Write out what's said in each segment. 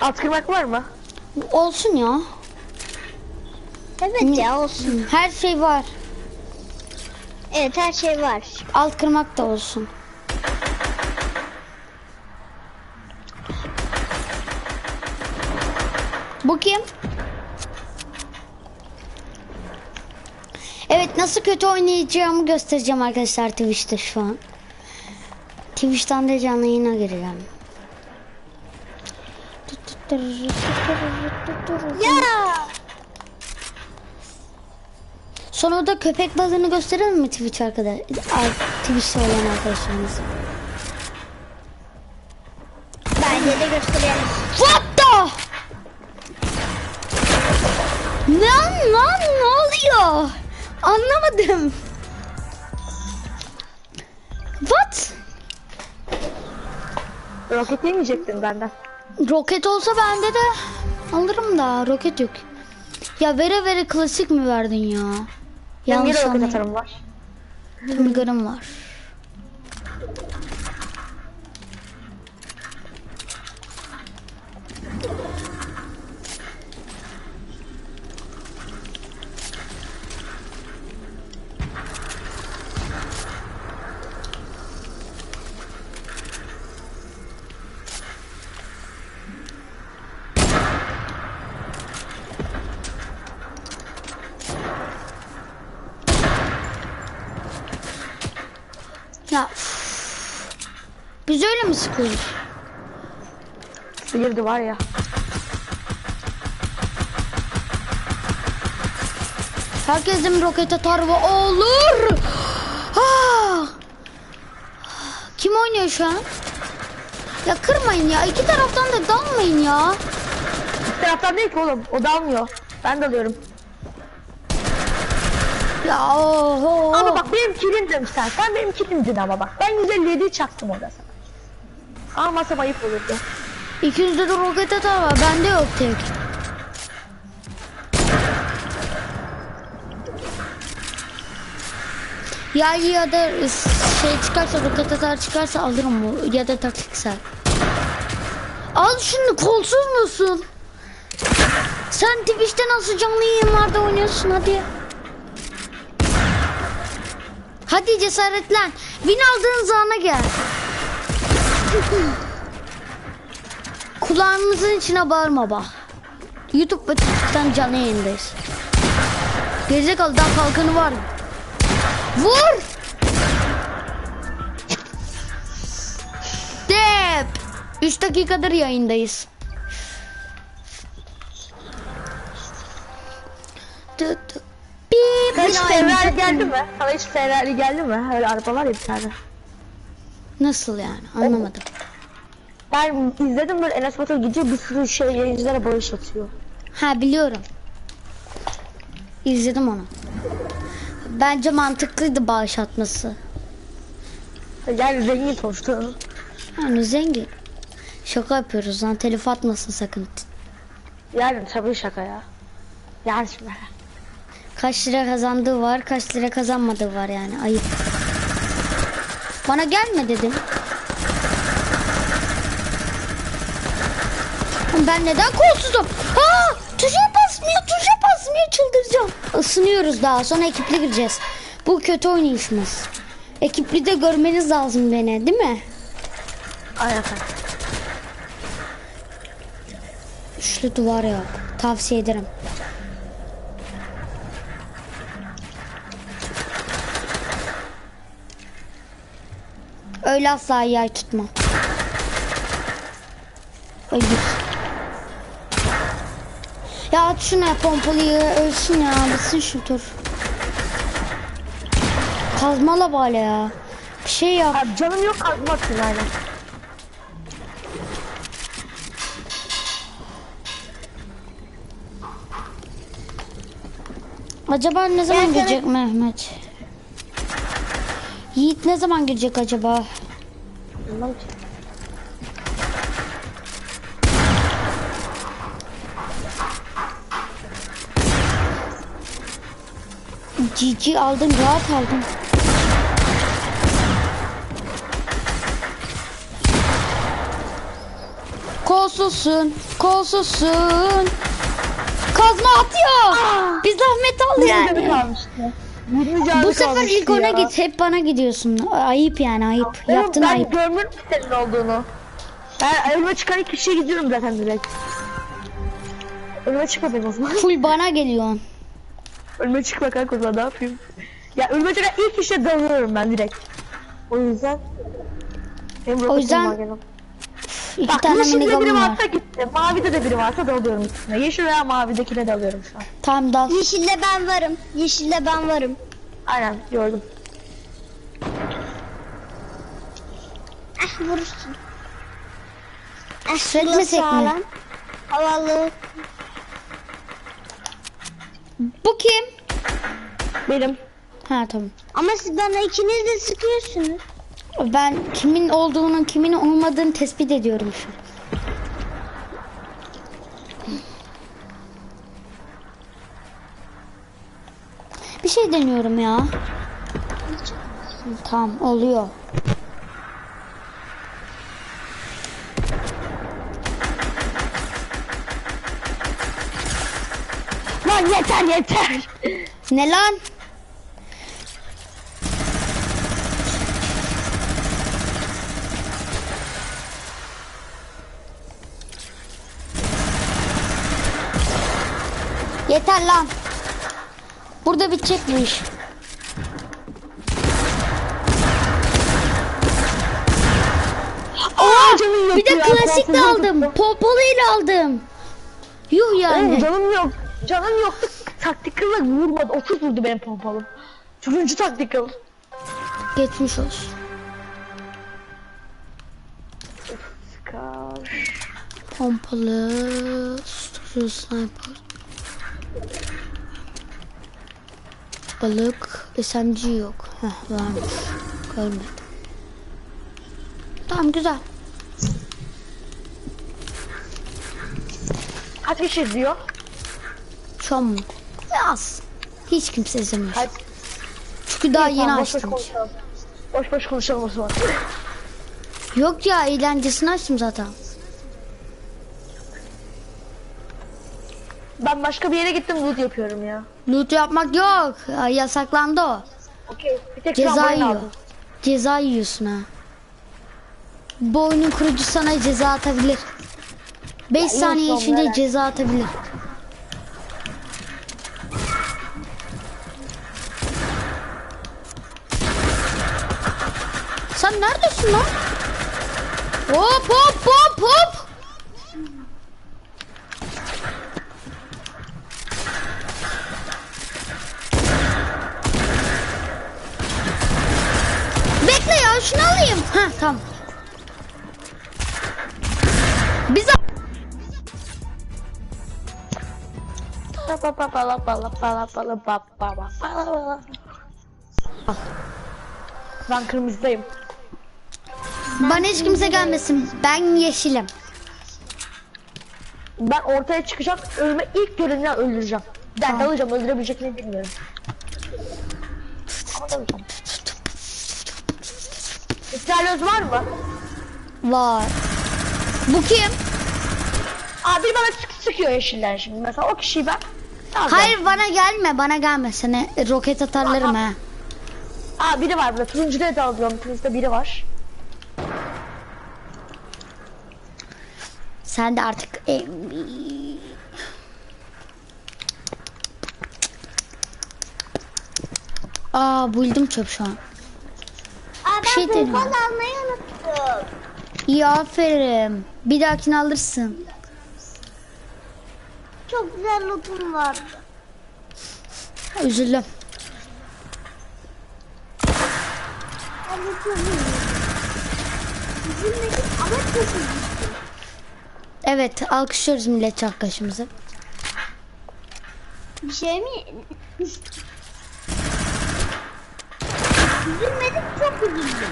Alt kırmak var mı? Olsun ya. Evet ya olsun. Her şey var. Evet her şey var. Alt kırmak da olsun. Bu kim? Evet nasıl kötü oynayacağımı göstereceğim arkadaşlar Twitch'te şu an. Twitch'ten de canlı yayına gireceğim. Ya. Sonra da köpek balığını gösterelim mi Twitch arkadaş? Twitch'te olan arkadaşlarımız. Bence de gösterelim. What the? Lan lan ne oluyor? Anlamadım. What? Roket yemeyecektin benden. Roket olsa bende de alırım da roket yok. Ya vere vere klasik mi verdin ya? Yanlış anlayın. var. Tümgarım var. Ya. Biz öyle mi sıkıyoruz? Sıyırdı var ya. Herkes de mi roket atar ve olur? Ah! Kim oynuyor şu an? Ya kırmayın ya. iki taraftan da dalmayın ya. Bir taraftan değil ki oğlum. O da almıyor. Ben de alıyorum. Ya oho. Ama bak benim kilimdim sen. Sen benim kilimdin ama bak. Ben 157'yi çaktım orada sana. Almasam ayıp olurdu. İkinizde de roket atar var. Bende yok tek. Ya ya da şey çıkarsa roket atar çıkarsa alırım bu ya da taktiksel. Al şunu kolsuz musun? Sen Twitch'te nasıl canlı yayınlarda oynuyorsun hadi. Hadi cesaretlen. Win aldığın zana gel. Kulağımızın içine bağırma bak. YouTube ve Twitch'ten canlı yayındayız. Gerizekalı daha kalkanı var mı? Vur! Dep! 3 dakikadır yayındayız. Tü tü. Hiç Ferrari geldi mi? Sana hiç Ferrari geldi mi? Öyle araba var ya bir tane. Nasıl yani? Anlamadım. Ben izledim böyle Enes Batur gidiyor bir sürü şey yayıncılara bağış atıyor. Ha biliyorum. İzledim onu. Bence mantıklıydı bağış atması. Yani zengin sonuçta. Yani zengin. Şaka yapıyoruz lan telif atmasın sakın. Yani tabii şaka ya. Yani şimdi. Kaç lira kazandığı var, kaç lira kazanmadığı var yani ayıp. Bana gelme dedim. Ben neden kolsuzum? Aa, tuşa basmıyor, tuşa basmıyor çıldıracağım. Isınıyoruz daha sonra ekipli gireceğiz. Bu kötü oynayışımız. Ekipli de görmeniz lazım beni değil mi? Aynen. Üçlü duvar yok. Tavsiye ederim. Öyle asla yay tutma. Ölür. Ya at şuna pompalıyı ölsün ya. Bitsin şu tur. Kazmala bari ya. Bir şey yap. Abi canım yok kalkmasın yani. Acaba ne zaman Ben sana- gelecek Mehmet? Yiğit ne zaman gelecek acaba? Bilmem ki. Cici aldım rahat aldım. Kolsuz Kolsuzsun, kolsuzsun. Kazma atıyor. Bir zahmet al 20 canı yani. kalmıştı. 20 canı Bu sefer kalmıştı ilk ona ya. git. Hep bana gidiyorsun. Ayıp yani ayıp. Oğlum Yaptın ben ayıp. görmüyorum ki senin olduğunu. Ben önüme çıkan ilk kişiye gidiyorum zaten direkt. Önüme çıkma benim o zaman. Full bana geliyorsun. önüme çıkma kanka o zaman ne yapayım? Ya önüme çıkan ilk kişiye dalıyorum ben direkt. O yüzden... Roketim yüzden. İki Bak tane yeşilde biri minigunum var. varsa gitti. Mavide de biri varsa dalıyorum ikisine. Yeşil veya mavidekine dalıyorum şu an. Tamam dal. Yeşilde ben varım. Yeşilde ben varım. Aynen gördüm. Ah vurursun. Ah Sürtmesek mi? sağlam. Havalı. Bu kim? Benim. Ha tamam. Ama siz bana ikiniz de sıkıyorsunuz. Ben kimin olduğunu, kimin olmadığını tespit ediyorum şu. Bir şey deniyorum ya. Tamam oluyor. Lan yeter yeter. Ne lan? Yeter lan. Burada bitecek bu iş. Aa, Bir de klasik de aldım. tuttum. Pompalıyla aldım. Yuh yani. canım yok. Canım yoktu. Taktikalla vurmadı. 30 vurdu benim pompalım. Turuncu taktikal. Geçmiş olsun. Pompalı. Sniper. Balık. SMG yok. Heh varmış. Görmedim. Tamam güzel. Kaç kişi izliyor? Çok Az. Hiç kimse izlemiyor. Kaç? Çünkü daha yeni Tamam, boş boş açtım. konuşalım. Boş boş konuşalım o zaman. Yok ya eğlencesini açtım zaten. Ben başka bir yere gittim loot yapıyorum ya. Loot yapmak yok. Ya, Yasaklandı o. Okey. Bir tek Ceza yiyor. aldım. Ceza yiyorsun ha. Bu oyunun kurucusu sana ceza atabilir. 5 iyi saniye içinde merak. ceza atabilir. Sen neredesin lan? Hop hop hop hop. Ya şunu alayım. Ha tamam. Biz Ben kırmızıdayım. bana hiç kimse gelmesin. Ben yeşilim. Ben ortaya çıkacağım. Ölme ilk görünümden öldüreceğim. Ben dalacağım. Öldürebilecek miyim bilmiyorum. Ama. İsterliyoruz var mı? Var. Bu kim? Abi bana sık sıkıyor yeşilden şimdi. Mesela o kişiyi ben alacağım. Hayır bana gelme bana gelme. Seni roket atarlarım ha. Aa biri var burada. Turuncuda da alıyorum. Turuncuda biri var. Sen de artık e, Aa buldum çöp şu an. Şey deniyorum. pompalı almayı unuttum. İyi aferin. Bir dahakini alırsın. Çok güzel lootum vardı. Üzüldüm. Evet alkışlıyoruz milletçi arkadaşımızı. Bir şey mi? üzülmedim çok üzüldüm.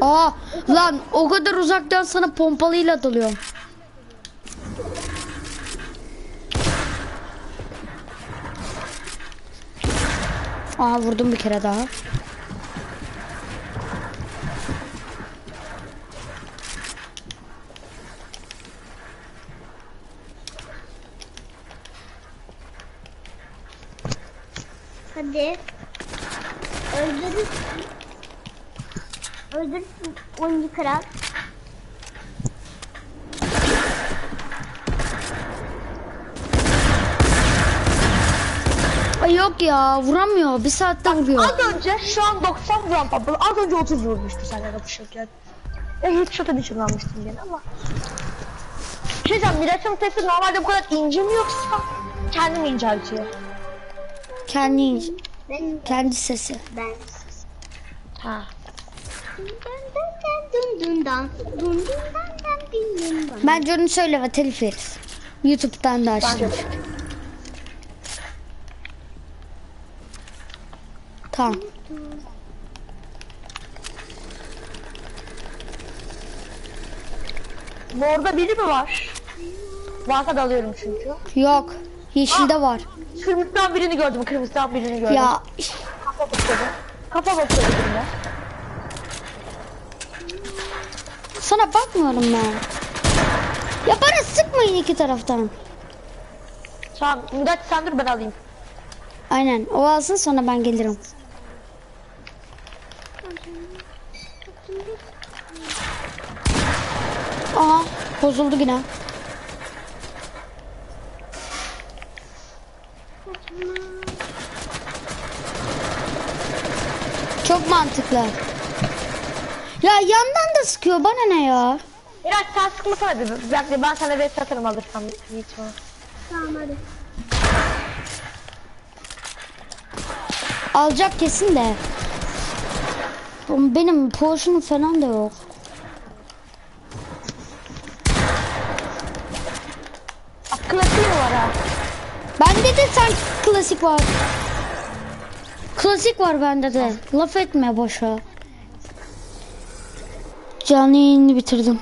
Aa lan o kadar uzaktan sana pompalıyla dalıyorum. Aa vurdum bir kere daha. Hadi. Öldürürsün. Öldürürsün oyuncu kral. Ay yok ya vuramıyor. Bir saatte vuruyor. Az önce şu an 90 vuran Pablo. Az önce 30 vurmuştu seninle kapışırken. E hiç şota düşürmemiştim gene ama. Şey diyeceğim Miraç'ın sesi normalde bu kadar ince mi yoksa kendim inceltiyor? Kendi Ben kendi sesi. ben. Ha. Dan. Dan dan din dun dan. Bence onu söyle ve telif yeriz. YouTube'dan da açtım. Tamam. Morda biri mi var? Varsa da alıyorum çünkü. Yok. Yeşilde var. Kırmızıdan birini gördüm, kırmızıdan birini gördüm. Ya Kafa bakıyordu. Kafa bakıyordu birine. sana bakmıyorum ben. Ya bana sıkmayın iki taraftan. Tamam, Murat sen dur ben alayım. Aynen. O alsın sonra ben gelirim. Aha bozuldu yine. Çok mantıklı. Ya yandan da sıkıyor bana ne ya? Murat sen sıkmasana bir. Ben, ben sana res atarım alırsam. Hiç mi? Tamam hadi. Alacak kesin de. Benim potion'um falan da yok. Mi var ha? Bende de sanki klasik var. Klasik var bende de. Laf etme boşa. Canlı yayını bitirdim.